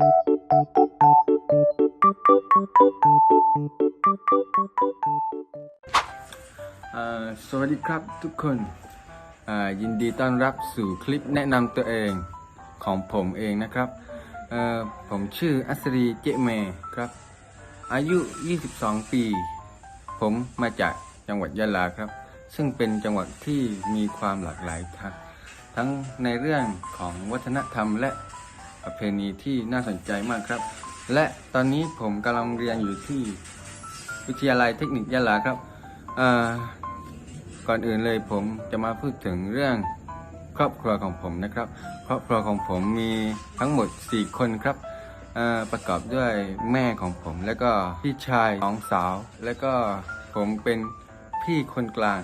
สวัสดีครับทุกคนยินดีต้อนรับสู่คลิปแนะนำตัวเองของผมเองนะครับ ผมชื่ออัศรีเจเมครับ อายุ 22 ปี ผมมาจากจังหวัดยะลาครับ ซึ่งเป็นจังหวัดที่มีความหลากหลายทั้งทั้งในเรื่องของวัฒนธรรมและ ประเพณีที่น่าสนใจมากครับ และตอนนี้ผมกำลังเรียนอยู่ที่วิทยาลัยเทคนิคยะลาครับอ่อก่อนอื่นเลยผมจะมาพูดถึงเรื่องครอบครัวของผมนะครับ ครอบครัวของผมมีทั้งหมด 4 คนครับอ่อประกอบด้วยแม่ของผม แล้วก็พี่ชายน้องสาว แล้วก็ผมเป็นพี่คนกลาง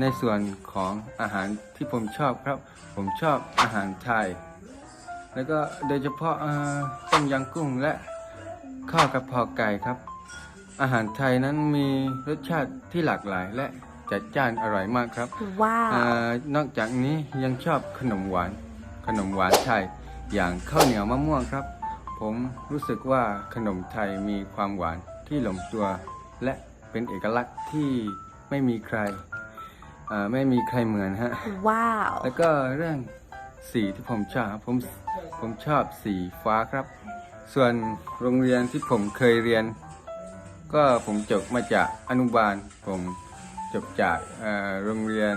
ในส่วนของอาหารที่ผมชอบครับ ผมชอบอาหารไทย แล้วก็โดยเฉพาะเอ่อต้มยำกุ้งและข้าวกระเพราไก่ครับ อาหารไทยนั้นมีรสชาติที่หลากหลายและจัดจ้านอร่อยมากครับว้าวอานอกจากนี้ยังชอบขนมหวาน ขนมหวานไทยอย่างข้าวเหนียวมะม่วงครับ ผมรู้สึกว่าขนมไทยมีความหวานที่ลงตัว และเป็นเอกลักษณ์ที่ไม่มีใครอ่าไม่มีใครเหมือนฮะว้าวแล้วก็เรื่อง สีที่ผมชอบผมผมชอบสีฟ้าครับ ส่วนโรงเรียนที่ผมเคยเรียน ก็ผมจบมาจากอนุบาล ผมจบจากโรงเรียน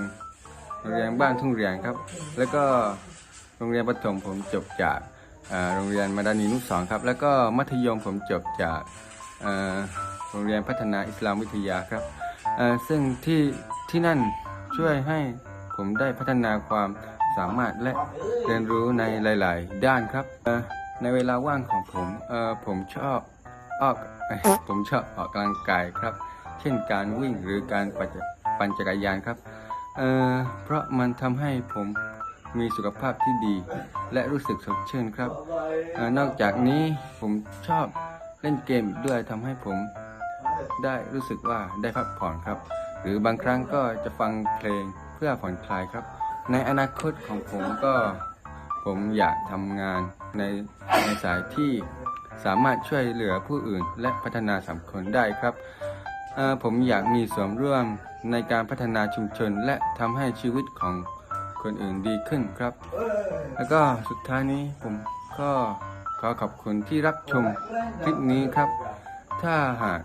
โรงเรียนบ้านทุ่งเรียนครับ แล้วก็โรงเรียนประถมผมจบจากโรงเรียนมาดานีนุสรณ์ครับ แล้วก็มัธยมผมจบจากโรงเรียนพัฒนาอิสลามวิทยาครับซึ่งที่ที่นั่นช่วยให้ผมได้พัฒนาความ สามารถและเรียนรู้ในหลาย ๆ ด้านครับ ในเวลาว่างของผมผมชอบออกผมชอบออกกำลังกายครับ เช่นการวิ่งหรือการปั่นจักรยานครับเพราะมันทำให้ผมมีสุขภาพที่ดี และรู้สึกสดชื่นครับอนอกจากนี้ผมชอบเล่นเกมด้วยทำให้ผมได้รู้สึกว่าได้พักผ่อนครับ หรือบางครั้งก็จะฟังเพลงเพื่อผ่อนคลายครับ ในอนาคตของผมก็ผมอยากทำงานในในสายที่สามารถช่วยเหลือผู้อื่น และพัฒนาสังคมได้ครับ ผมอยากมีส่วนร่วมในการพัฒนาชุมชน และทำให้ชีวิตของคนอื่นดีขึ้นครับ แล้วก็สุดท้ายนี้ผมก็ขอขอบคุณที่รับชมคลิปนี้ครับ ถ้าหาก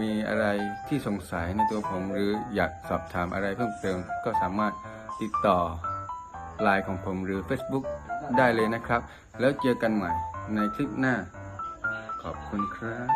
มีอะไรที่สงสัยในตัวผมหรืออยากสอบถามอะไรเพิ่มเติม ก็สามารถติดต่อไลน์ของผมหรือ Facebook ได้เลยนะครับ แล้วเจอกันใหม่ในคลิปหน้า ขอบคุณครับ